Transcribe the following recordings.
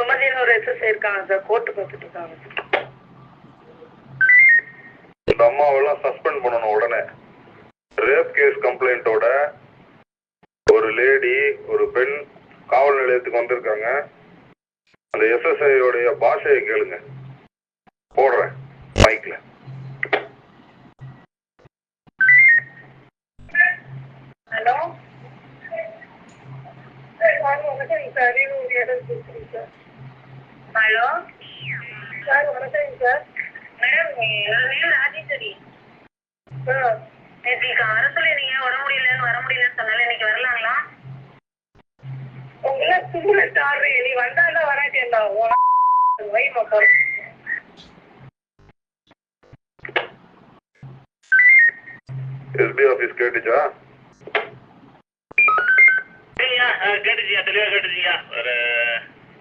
சுமதினு ஒரு எஸ்எஸ்ஐ இருக்காங்க sir court பார்த்துட்டு இருக்காங்க இந்த அம்மாவெல்லாம் சஸ்பெண்ட் பண்ணணும் உடனே ரேப் கேஸ் கம்ப்ளைண்ட்டோட ஒரு லேடி ஒரு பெண் காவல் நிலையத்துக்கு வந்திருக்காங்க அந்த எஸ்எஸ்ஐ உடைய பாஷையை கேளுங்க போடுறேன் மைக்ல ஹலோ சார் வணக்கம் சார் ஒரு இடம் பேசுகிறேன் சார் ஹலோ? சார் வணக்கம் சார். மேடம் என் ராஜேஸ்வரி சார் நேற்று வர சொல்லிருந்தீங்க வர முடியலன்னு வர முடியலன்னு சொன்னால இன்னைக்கு வரலாங்களா? உங்களை சும்மா சாரு நீ வந்தாண்டா வராட்டேன்டா வைமா போறேன் எஸ்பி ஆபீஸ் கேட்டுச்சா? கேட்டுச்சியா தெளிவா கேட்டுச்சியா? ஒரு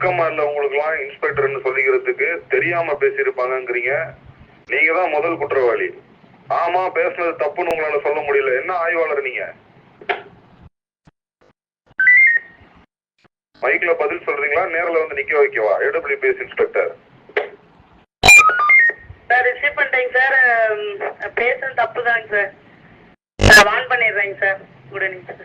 வெக்கமா இல்ல உங்களுக்குலாம் இன்ஸ்பெக்டர்னு சொல்லிக்கிறதுக்கு தெரியாம பேசியிருப்பாங்கங்கிறீங்க. நீங்க தான் முதல் குற்றவாளி. ஆமா பேசுனது தப்புன்னு உங்களால சொல்ல முடியல. என்ன ஆய்வாளர் நீங்க? மைக்ல பதில் சொல்றீங்களா? நேர்ல வந்து நிக்க வைக்கவா? AWPS inspector. சார் ரிசீவ் பண்ணிட்டேங்க சார். பேசுறது தப்பு தாங்க சார். நான் வான் பண்ணிடுறேங்க சார். Good evening sir.